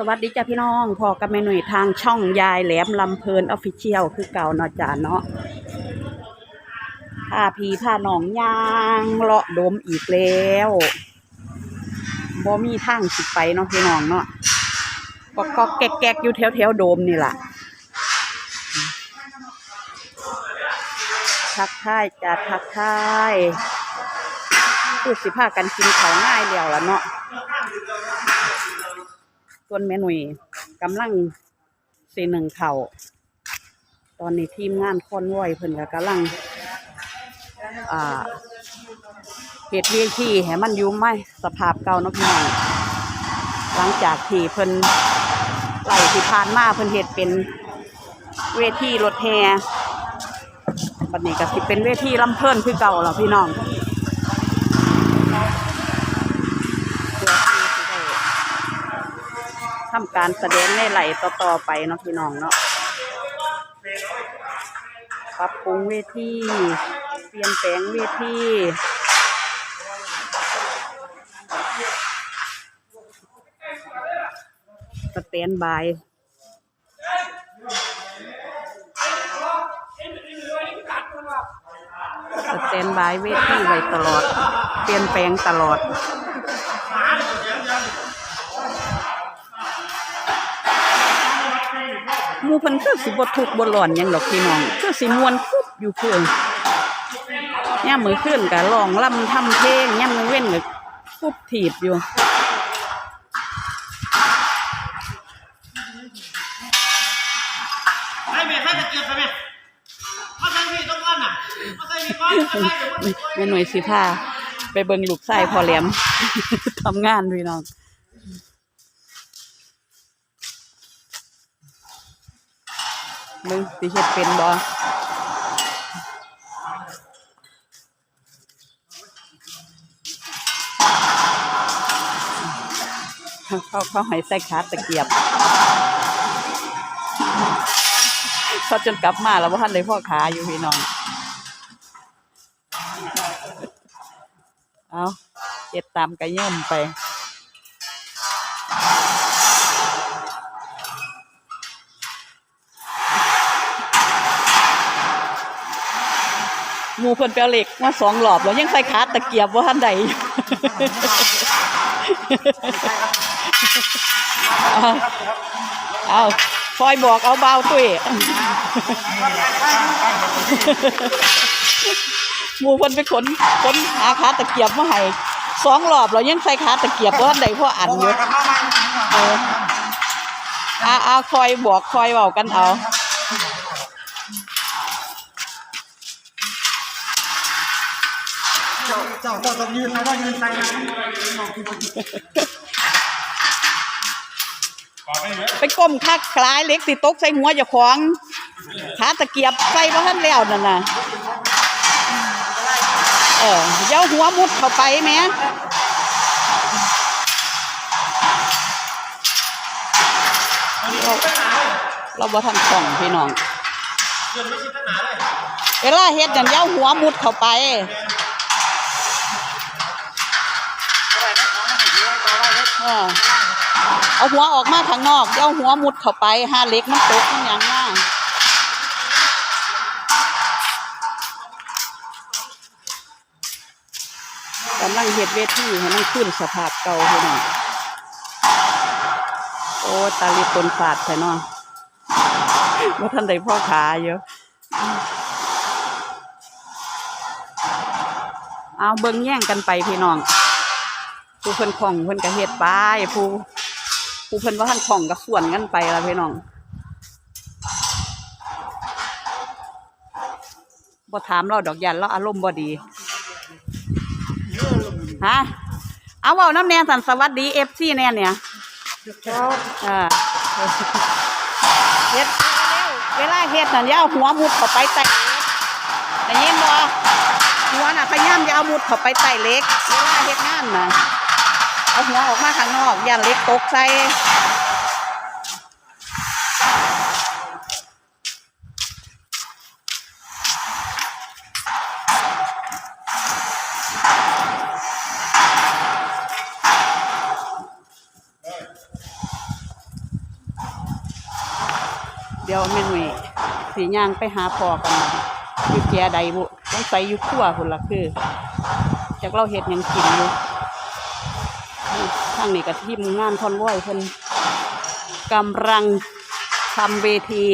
สวัสดีจ้าพี่น้องพอกับเมหนุ่ยทางช่องยายแหลมลำเพลินออฟฟิเชียลคือเก่าเนาะจ้าเนาะพาพีพาหนองยางเลาะดมอีกแล้วบ่มีทางสิไปเนาะพี่น้องเนาะก็ก็แก๊กๆอยู่แถวแถวๆโดมนี่แหละทักทายจ้าทักทายพูดสิพากันกินเขาง่ายแล้วละเนาะ ส่วนแม่หนุ่ยกำลังสีหนึ่งเข่าตอนนี้ทีมงานคอนวอยเพิ่นก็กำลังอ่าเหตุเวียที่ให้มันยู่ไหมสภาพเก่านาะพี่น้องหลังจากที่เพิ่นไหลที่ผ่านมาเพิ่นเหตุเป็นเวทีรถแห่บัดนี้ก็สิเป็นเวทีลำเพิ่นคือเก่าแล้วพี่น้องเพื่อที่สิได้ ทำการแสดงในไหลต่อๆไปเนาะพี่น้องเนาะปรับปรุงเวทีเปลี่ยนแปลงเวทีสแตนบายสแตนบายเวทีไว้ตลอด เปลี่ยนแปลงตลอด เพิ่นคือสิบ่ทุกข์บ่ร้อนหยังดอกพี่น้องคือสิม่วนคุบอยู่เพิ่นยามมื้อคืนก็ร้องรำทำเพลงยามมื้อเว้นก็คุบถีบอยู่ไอ้เมย์ให้ตะเกียบไปเมย์มาใส่พี่ต้องก้อนน่ะมาใส่พี่ก้อนมาใส่เดี๋ยวมันแม่หน่วยสิพาไปเบิ่งลูกชายพ่อแหลมทำงานพี่น้อง มึงสิเฮ็ดเป็นบ่เขาเขาให้ใส่ขาตะเกียบเขาจนกลับมาแล้วว่าท่านเลยพ่อขาอยู่พี่น้อง เอาเก็บตามกระย่อมไป หมูเพิ่นไปเอาเหล็กมาสองหลอบแล้วยังใส่ขาตะเกียบว่าท่านใดอยู่เอาคอยบอกเอาเบาตุ้ยหมูเพิ่นไปขนขนหาขาตะเกียบมาให้สองรอบเรายังใส่ขาตะเกียบว่าท่านใดพ่ออันอยู่เอออาอาคอยบอกคอยเว้ากันเอา เจ้าเจ้าต้องยืนนะว่ายืนใส่นะไปก้มคักคล้ายเล็กสิตกใส่หัวเจ้าของขาตะเกียบใส่บ่ทันแล้วนั่นน่ะเออเย้าหัวมุดเข้าไปแหมเราเราบ่ทันคล่องพี่น้องเดินไม่ชิดตั้งหนาเลยเวลาเฮ็ดนั่นเย้าหัวมุดเข้าไป ออเอาหัวออกมาข้างนอกเย้าหัวมุดเข้าไปห้าเล็กมันตกมันหยังมากํลังเฮ็ดเวทีให้มันขึ้นสภาพเก่าพี่น้องโอ้ตาลิตนฝาดไปเนาะว่าท่านใดพ่อขาเยอะเอาเบิ่งแย่งกันไปพี่น้อง ผู้เพิ่นของเพิ่นก็เฮ็ดไปผู้ผู้เพิ่นว่าท่านของก็ส่วนกันไปละพี่น้องบ่ถามเราดอกยันเราอารมณ์บ่ดีฮะเอาเว้าน้ำแน่สันสวัสดี FC แน่เนี่ยอ่าเฮ็ดเร็วเวลาเฮ็ดนั่นอย่าเอาหัวมุดเข้าไปใต้เล็กได้ยินบ่หัวน่ะพยายามอย่าเอามุดเข้าไปใต้เล็ก เวลาเฮ็ดงานน่ะ เอาหัวออกมาข้างนอกอย่าเล็กตกใส่เดี๋ยวแม่หนุ่ยสีย่างไปหาพอกันนะอยู่แก่ใดบุต้องใส่อยู่ขั้วคนละคือจากเราเห็ดยังกินอยู่ ทางนี้กับทีมงานคอนวอยเพิ่นกำลังทำเวที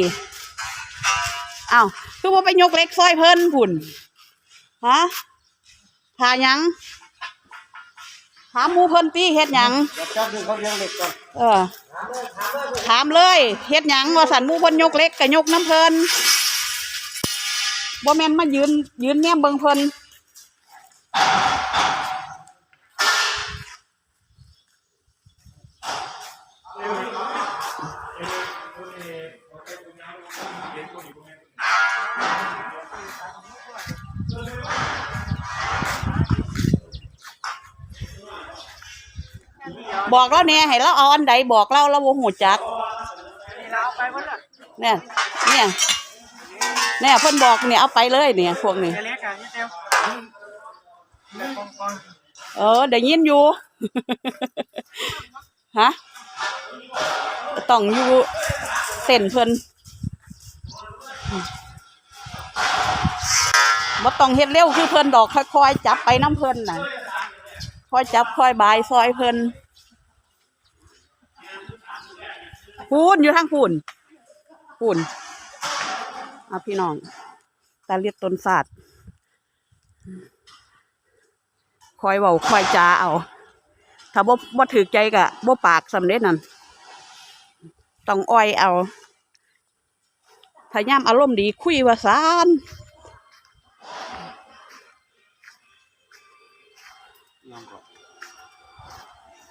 อ้าวคือว่าไปยกเล็กซอยเพิ่นผุ่นฮะหายังถามมูเพิ่นตีเฮ็ดหยังเออถามเลยเฮ็ดหยังว่าสันมูเพิ่นยกเล็กก็ยกน้ำเพิ่นบ่แม่นมายืนยืนแนมเบิ่งเพิ่น บอกเราเนี่ยให้เราเอาอันใดบอกเราเราบ่ฮู้จักเนี่ยเนี่ยเนี่ยเพิ่นบอกเนี่ยเอาไปเลยเนี่ยพวกนี้เล็กอะนี่เดียวเล็กกอเออได้ยินอยู่ฮะต้องอยู่เส้นเพิ่นบ่ต้องเฮ็ดเร็วคือเพิ่นดอกค่อยๆจับไปน้ำเพิ่นน่ะค่อยจับค่อยบายซอยเพิ่น พูนอยู่ทางพูนพูนเอาพี่น้องตาเลียดต้นศาสตร์คอยเว้าคอยจาเอา ถ้าบ่บ่ถือใจกะบ่ปากสำเร็จนั่นต้องอ้อยเอาถ้าย่ำอารมณ์ดีคุยว่าซาน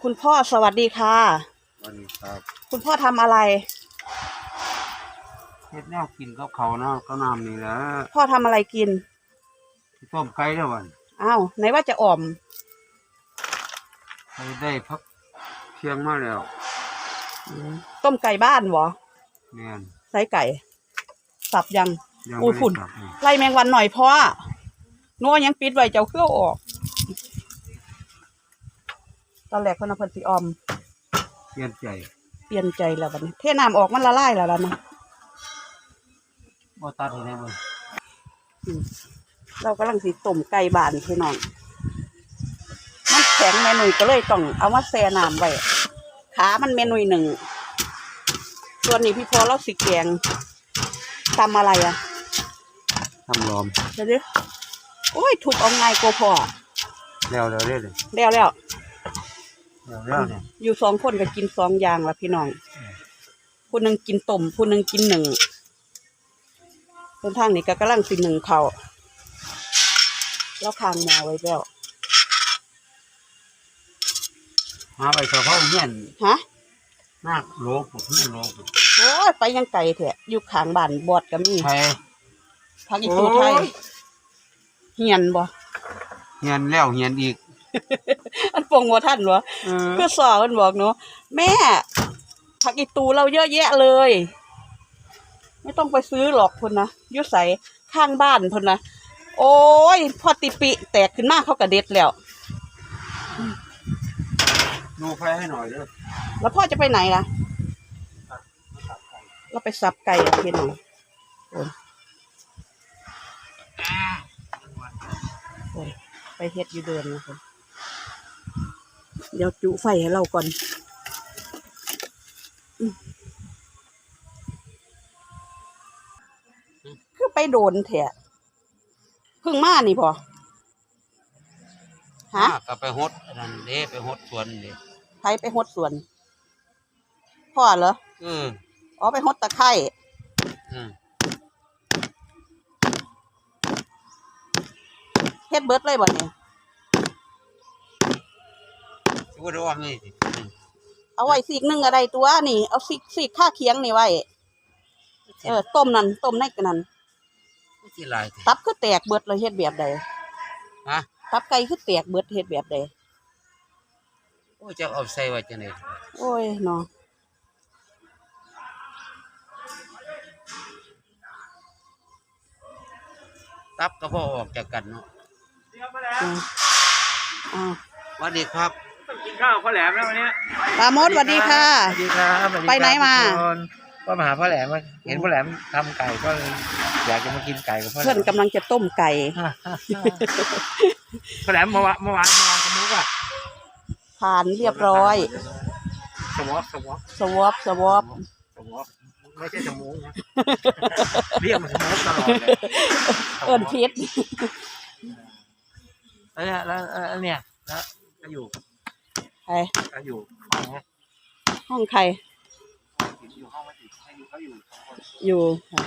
คุณพ่อสวัสดีค่ะ วันนี้ครับคุณพ่อทำอะไร เฮ็ดแนวกินกับเขาวเนาะก็น้ำนี่แหละพ่อทำอะไรกิน ต้มไก่แล้ววันอ้าวไหนว่าจะอ่อม ไปได้พักเที่ยงมาแล้วต้มไก่บ้านเหรอแม่นใส่ไก่ สับยัง ยังอุ้ไม่ยฝุ่นได้สับนี่ไล่แมงวันหน่อยพ่อนัวยังปิดไว้เจ้าเครื่องออก ตอนแรกเพนเอาเพิ่นสิออม เปลี่ยนใจเปลี่ยนใจแล้วบัดนี้เทน้ำออกมันละลายแล้วล่ะนะบ่ตัดให้แน่เบ่อืมเรากำลังสิต้มไก่บ้านพี่น้องมันแข็งเมนุยก็เลยต้องเอามาแช่น้ำไว้ขามันเมนุยหนึ่งส่วนนี้พี่พอเราสิแกงทำอะไรอะทำรอมเดี๋ยวดิโอ้ยถูกเอาไงายกว่าพอแล้วแล้วเด้อเลยแล้วแล้ว แล้วแล้วเนี่ยอยู่สองคนก็กินสองอย่างละพี่น้องผู้หนึ่งกินต้มผู้หนึ่งกินหนึ่งส่วนทางนี้ก็กำลังสิหนึ่งเขาวแล้วคางหมอไว้แล้วหาไปเฉพาะเงี้ยนฮะหน้าโลกุเงี้ยนโลกุโอ้ยไปยังไกลแท้อยู่ข้างบ้านบอดก็มีไทยพักอีตูไทยโอ้ยเฮียนบ่เงี้ยนแล้วเงี้ยนอีกอัน ปงว่าท่านวะเออคือสอนบอกหนูแม่ผักอีตูเราเยอะแยะเลย ไม่ต้องไปซื้อหรอกพุ่นนะอยุใสข้างบ้านพุ่นนะโอ้ยพอติปิแตกขึ้นมาเขากระเด็ดแล้ว ดูไฟให้หน่อยเด้อแล้วพ่อจะไปไหนล่ะ เราไปสับไก่อะพี่น้องโอ้ยโอ้ยไปเฮ็ดอยู่เดินนะครับ เดี๋ยวจุไฟให้เราก่อนอืมคือไปโดนแถะเพิ่งมานี่พอฮะมาก็ไปฮดอันนั่นเด้ไปฮดสวนนี่ใครไปหดสวน พ่อเหรอเอออ๋อไปหดตะไคร่อืมเฮ็ดเบิดเลยบ่เนี่ย ว่าได้ว่ามีสิอืมเอาไว้สีกหนึ่งอะไรตัวนี่ เอาสีกสีกข้าเคียงนี่ไว้ เออต้มนั่นต้มในกันนั่นไม่สิหลายสิ ตับคือแตกเบิดเลยเฮ็ดแบบใดฮะ ตับไก่คือแตกเบิดเฮ็ดแบบใดโอ้ยจะเอาใส่ไว้จังได๋โอ้ยเนาะตับก็บ่ออกจากกันเนาะอืมอ้าว สวัสดีครับกิน ข้าวข้าวแหลมแล้ววันนี้ปราโมดสวัสดีค่ะ สวัสดีครับสวัสดีครับไปไหนมา ทุกคนก็มาหาพ่อแหลมมาเห็นพ่อแหลมทำไก่ก็เลยอยากจะมากินไก่กับพ่อแหลเพื่อนมกำลังจะต้มไก่ พ่อแหลมเมื่อวานเมื่อวานเมื่อวานกับมุกอะผ่านเรียบร้อย สวอปสวอปสวอปสวอปสวอปไม่ใช่สมูงนะเรียกมันสมูงตลอดเลยเอิ้นพิษแล้วเนี่ยแล้วแล้วเนี่ยแล้วก็อยู่ ไปก็อยู่ห้องเนี้ยห้องใครอยู่ห้องไม่ติดให้อยู่เขาอยู่สองคนอยู่ค่ะ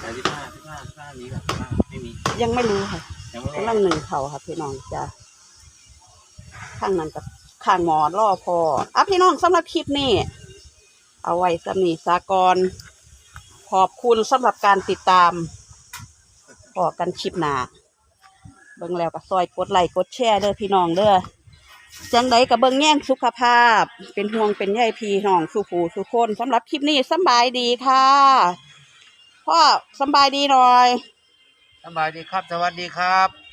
แต่ที่ห้าที่ห้าที่ห้านี้ก่อนไม่มียังไม่รู้ค่ะยังไม่กำลังหนึ่งเขาค่ะพี่น้องจ้ะข้างนั้นกับข้างหมอล่อพออะพี่น้องสำหรับคลิปนี้ เอาไว้สำนีสากรขอบคุณสำหรับการติดตามพอกันคลิปหนาเบิ่งแล้วก็ซอยกดไลค์กดแชร์เด้อพี่น้องเด้อ จังไดกับเบิ้งแย่งสุขภาพ เป็นห่วงเป็นใยพี่น้องสุขูสุขคนสำหรับคลิปนี้สบายดีค่ะพ่อสบายดีหน่อย สบายดีครับ สวัสดีครับ